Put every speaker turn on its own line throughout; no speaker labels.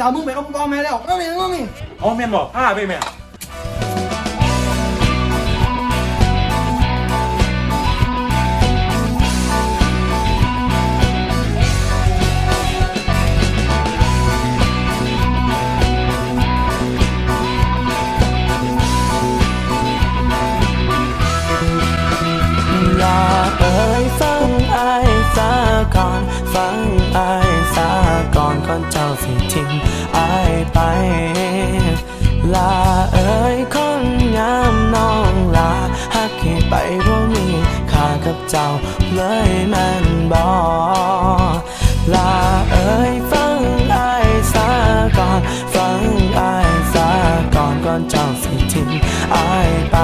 สาวมึงไปกับกบองแม่แล้วนั่เองนั่เอ
งอ๋อแม่บอกผ้าไปแม่
ลาเอ๋ยคนงามน้องลาหากให้ไปว่มีค่ากับเจ้าเลยแม่นบ่ลาเอ๋ยฟังไอ้สาก่อนฟังไอ้สาก่อนก่อนเจ้าสิทิ้งไอ้ไป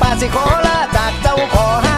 ปา
สิขอลาจากเจ้าขอ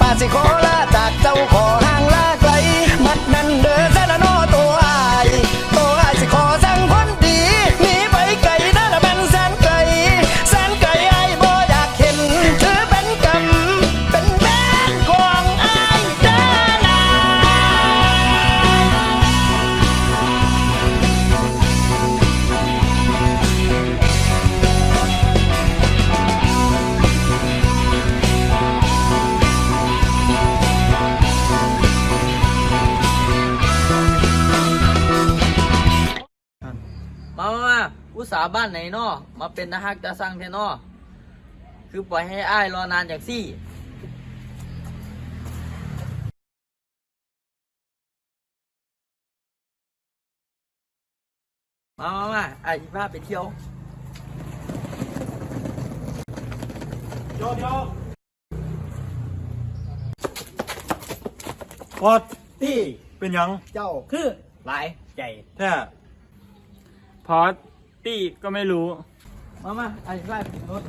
ปา
สิโคล สา
วบ้าน
ไหนนอมาเป็นนะฮักจะสร้างเทนอคือปล่อยให้อ้ายรอนานอย่างซี่มามามาไอ้พาไปเที่ยว
โยโยพอดที่เป็นยัง
เจ้าคือหลายใจ
แท้
พอด ตี้ก็ไม่รู้
มามาไอ้ไร่รถ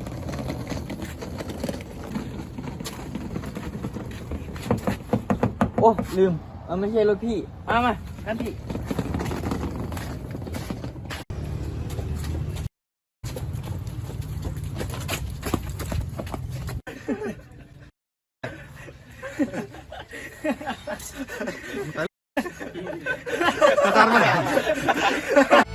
โอ้ ลืมมันไม่ใช่รถพี่ มามากันพี่
Karena.